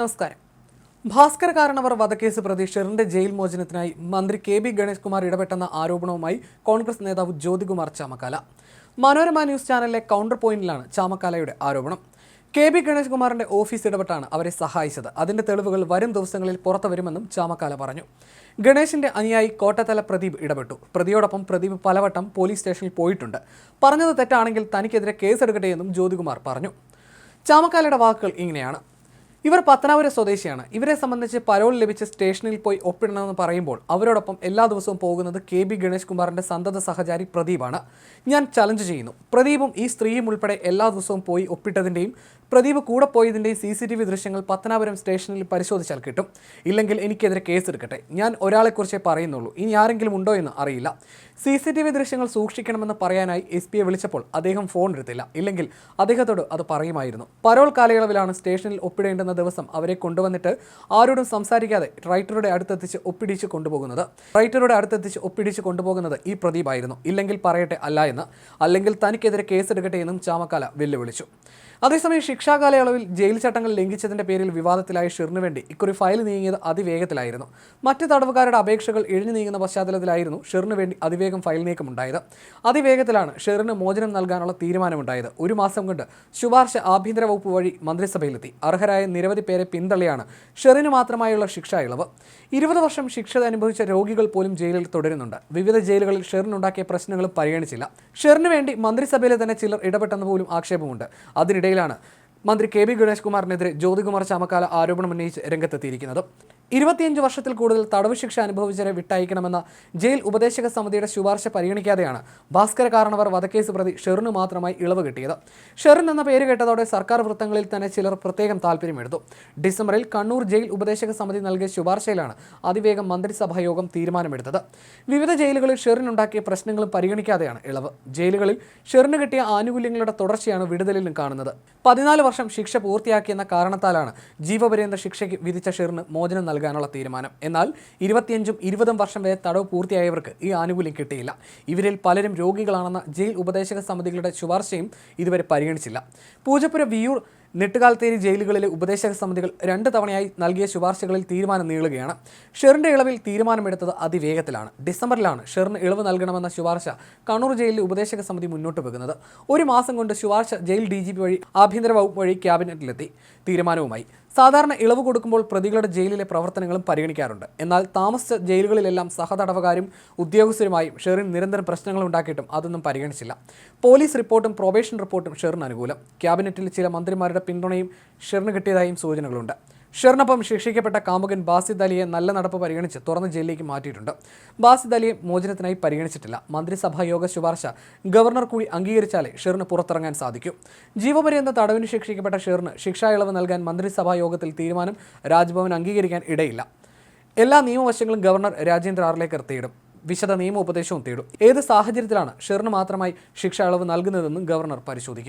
നമസ്കാരം. ഭാസ്കര കാരണവർ വധക്കേസ് പ്രതി ഷെറിന്റെ ജയിൽ മോചനത്തിനായി മന്ത്രി കെ ബി ഗണേഷ് കുമാർ ഇടപെട്ടെന്ന ആരോപണവുമായി കോൺഗ്രസ് നേതാവ് ജ്യോതികുമാർ ചാമക്കാല. മനോരമ ന്യൂസ് ചാനലിലെ കൗണ്ടർ പോയിന്റിലാണ് ചാമക്കാലയുടെ ആരോപണം. കെ ബി ഗണേഷ് കുമാറിന്റെ ഓഫീസ് ഇടപെട്ടാണ് അവരെ സഹായിച്ചത്. അതിന്റെ തെളിവുകൾ വരും ദിവസങ്ങളിൽ പുറത്തു വരുമെന്നും ചാമക്കാല പറഞ്ഞു. ഗണേഷിന്റെ അനുയായി കോട്ടത്തല പ്രദീപ് ഇടപെട്ടു. പ്രതിയോടൊപ്പം പ്രദീപ് പലവട്ടം പോലീസ് സ്റ്റേഷനിൽ പോയിട്ടുണ്ട്. പറഞ്ഞത് തെറ്റാണെങ്കിൽ തനിക്കെതിരെ കേസെടുക്കട്ടെ എന്നും ജ്യോതികുമാർ പറഞ്ഞു. ചാമക്കാലയുടെ വാക്കുകൾ ഇങ്ങനെയാണ്. ഇവർ പത്തനാപുരം സ്വദേശിയാണ്. ഇവരെ സംബന്ധിച്ച് പരോൾ ലഭിച്ച് സ്റ്റേഷനിൽ പോയി ഒപ്പിടണമെന്ന് പറയുമ്പോൾ അവരോടൊപ്പം എല്ലാ ദിവസവും പോകുന്നത് കെ ബി ഗണേഷ് കുമാറിന്റെ സന്തത സഹചാരി പ്രദീപാണ്. ഞാൻ ചലഞ്ച് ചെയ്യുന്നു. പ്രദീപും ഈ സ്ത്രീയും ഉൾപ്പെടെ എല്ലാ ദിവസവും പോയി ഒപ്പിട്ടതിന്റെയും പ്രദീപ് കൂടെ പോയതിന്റെയും സി സി ടി വി ദൃശ്യങ്ങൾ പത്തനാപുരം സ്റ്റേഷനിൽ പരിശോധിച്ചാൽ കിട്ടും. ഇല്ലെങ്കിൽ എനിക്കെതിരെ കേസ് എടുക്കട്ടെ ഞാൻ ഒരാളെക്കുറിച്ചേ പറയുന്നുള്ളൂ. ഇനി ആരെങ്കിലും ഉണ്ടോ എന്ന് അറിയില്ല. സി സി ടി വി ദൃശ്യങ്ങൾ സൂക്ഷിക്കണമെന്ന് പറയാനായി എസ് പിയെ വിളിച്ചപ്പോൾ അദ്ദേഹം ഫോൺ എടുത്തില്ല. ഇല്ലെങ്കിൽ അദ്ദേഹത്തോട് അത് പറയുമായിരുന്നു. പരോൾ കാലയളവിലാണ് സ്റ്റേഷനിൽ ഒപ്പിടേണ്ടുന്ന ദിവസം അവരെ കൊണ്ടുവന്നിട്ട് ആരോടും സംസാരിക്കാതെ റൈറ്ററുടെ അടുത്തെത്തിച്ച് ഒപ്പിടിച്ച് കൊണ്ടുപോകുന്നത്. റൈറ്ററുടെ അടുത്തെത്തിച്ച് ഒപ്പിടിച്ച് കൊണ്ടുപോകുന്നത് ഈ പ്രദീപായിരുന്നു. ഇല്ലെങ്കിൽ പറയട്ടെ അല്ല എന്ന്. അല്ലെങ്കിൽ തനിക്കെതിരെ കേസെടുക്കട്ടെ എന്നും ചാമക്കാല വെല്ലുവിളിച്ചു. അതേസമയം ശിക്ഷാകാലയളവിൽ ജയിൽ ചട്ടങ്ങൾ ലംഘിച്ചതിന്റെ പേരിൽ വിവാദത്തിലായ ഷിറിന് വേണ്ടി ഇക്കുറി ഫയൽ നീങ്ങിയത് അതിവേഗത്തിലായിരുന്നു. മറ്റ് തടവുകാരുടെ അപേക്ഷകൾ ഇഴഞ്ഞു നീങ്ങുന്ന പശ്ചാത്തലത്തിലായിരുന്നു ഷിറിന് വേണ്ടി അതിവേഗം ഫയൽ നീക്കമുണ്ടായത്. അതിവേഗത്തിലാണ് ഷിറിന് മോചനം നൽകാനുള്ള തീരുമാനമുണ്ടായത്. ഒരു മാസം കൊണ്ട് ശുപാർശ ആഭ്യന്തര വകുപ്പ് വഴി മന്ത്രിസഭയിലെത്തി. അർഹരായ നിരവധി പേരെ പിന്തള്ളിയാണ് ഷെറിന് മാത്രമായുള്ള ശിക്ഷ ഇളവ്. ഇരുപത് വർഷം ശിക്ഷ അനുഭവിച്ച രോഗികൾ പോലും ജയിലിൽ തുടരുന്നുണ്ട്. വിവിധ ജയിലുകളിൽ ഷെറിനുണ്ടാക്കിയ പ്രശ്നങ്ങളും പരിഗണിച്ചില്ല. ഷെറിന് വേണ്ടി മന്ത്രിസഭയിലെ തന്നെ ചിലർ ഇടപെട്ടെന്ന് പോലും ആക്ഷേപമുണ്ട്. അതിനിടയിലാണ് മന്ത്രി കെ ബി ഗണേഷ് കുമാറിനെതിരെ ജ്യോതികുമാർ ചാമക്കാല ആരോപണം ഉന്നയിച്ച് രംഗത്തെത്തിയിരിക്കുന്നത്. ഇരുപത്തിയഞ്ച് വർഷത്തിൽ കൂടുതൽ തടവ് ശിക്ഷ അനുഭവിച്ചവരെ വിട്ടയക്കണമെന്ന ജയിൽ ഉപദേശക സമിതിയുടെ ശുപാർശ പരിഗണിക്കാതെയാണ് ഭാസ്കര കാരണവർ വധക്കേസ് പ്രതി ഷെറിന് മാത്രമായി ഇളവ് കിട്ടിയത്. ഷെറിൻ എന്ന പേര് കേട്ടതോടെ സർക്കാർ വൃത്തങ്ങളിൽ തന്നെ ചിലർ പ്രത്യേകം താല്പര്യമെടുത്തു ഡിസംബറിൽ കണ്ണൂർ ജയിൽ ഉപദേശക സമിതി നൽകിയ ശുപാർശയിലാണ് അതിവേഗം മന്ത്രിസഭാ യോഗം തീരുമാനമെടുത്തത്. വിവിധ ജയിലുകളിൽ ഷെറിനുണ്ടാക്കിയ പ്രശ്നങ്ങളും പരിഗണിക്കാതെയാണ് ഇളവ്. ജയിലുകളിൽ ഷെറിന് കിട്ടിയ ആനുകൂല്യങ്ങളുടെ തുടർച്ചയാണ് വിടുതലിലും കാണുന്നത്. പതിനാല് വർഷം ശിക്ഷ പൂർത്തിയാക്കിയെന്ന കാരണത്താലാണ് ജീവപര്യന്ത ശിക്ഷയ്ക്ക് വിധിച്ച ഷെറിന് മോചനം നൽകാനുള്ള തീരുമാനം. എന്നാൽ ഇരുപത്തിയഞ്ചും ഇരുപതും വർഷം വരെ തടവ് പൂർത്തിയായവർക്ക് ഈ ആനുകൂല്യം കിട്ടിയില്ല. ഇവരിൽ പലരും രോഗികളാണെന്ന ജയിൽ ഉപദേശക സമിതികളുടെ ശുപാർശയും ഇതുവരെ പരിഗണിച്ചില്ല. പൂജപ്പുര വിയൂർ നെട്ടുകാൽത്തേരി ജയിലുകളിലെ ഉപദേശക സമിതികൾ രണ്ട് തവണയായി നൽകിയ ശുപാർശകളിൽ തീരുമാനം നീളുകയാണ്. ഷെറിന്റെ ഇളവിൽ തീരുമാനമെടുത്തത് അതിവേഗത്തിലാണ്. ഡിസംബറിലാണ് ഷെറിന് ഇളവ് നൽകണമെന്ന ശുപാർശ കണ്ണൂർ ജയിലിലെ ഉപദേശക സമിതി മുന്നോട്ട് വെക്കുന്നത്. ഒരു മാസം കൊണ്ട് ശുപാർശ ജയിൽ ഡി വഴി ആഭ്യന്തര വകുപ്പ് വഴി ക്യാബിനറ്റിലെത്തി. തീരുമാനവുമായി. സാധാരണ ഇളവ് കൊടുക്കുമ്പോൾ പ്രതികളുടെ ജയിലിലെ പ്രവർത്തനങ്ങളും പരിഗണിക്കാറുണ്ട്. എന്നാൽ താമസിച്ച ജയിലുകളിലെല്ലാം സഹതടവുകാരും ഉദ്യോഗസ്ഥരുമായും ഷെറിൻ നിരന്തരം പ്രശ്നങ്ങൾ ഉണ്ടാക്കിയിട്ടും അതൊന്നും പരിഗണിച്ചില്ല. പോലീസ് റിപ്പോർട്ടും പ്രൊബേഷൻ റിപ്പോർട്ടും ഷെറിന് അനുകൂലം. ക്യാബിനറ്റിൽ ചില മന്ത്രിമാരുടെ പിന്തുണയും ഷെറിന് കിട്ടിയതായും സൂചനകളുണ്ട്. ഷെറിനൊപ്പം ശിക്ഷിക്കപ്പെട്ട കാമുകൻ ബാസിദ് അലിയെ നല്ല നടപ്പ് പരിഗണിച്ച് തുറന്ന ജയിലിലേക്ക് മാറ്റിയിട്ടുണ്ട്. ബാസിദ് അലിയെ മോചനത്തിനായി പരിഗണിച്ചിട്ടില്ല. മന്ത്രിസഭാ യോഗ ശുപാർശ ഗവർണർ കൂടി അംഗീകരിച്ചാലേ ഷെറിന് പുറത്തിറങ്ങാൻ സാധിക്കൂ. ജീവപര്യന്ത തടവിന് ശിക്ഷിക്കപ്പെട്ട ഷെറിന് ശിക്ഷാ ഇളവ് നൽകാൻ മന്ത്രിസഭാ യോഗത്തിൽ തീരുമാനം രാജ്ഭവൻ അംഗീകരിക്കാൻ ഇടയില്ല. എല്ലാ നിയമവശങ്ങളും ഗവർണർ രാജേന്ദ്ര ആറിലേക്ക് എത്തിയിടും. വിശദ നിയമോപദേശവും തേടും. ഏത് സാഹചര്യത്തിലാണ് ഷെറിന് മാത്രമായി ശിക്ഷ ഇളവ് നൽകുന്നതെന്നും ഗവർണർ പരിശോധിക്കും.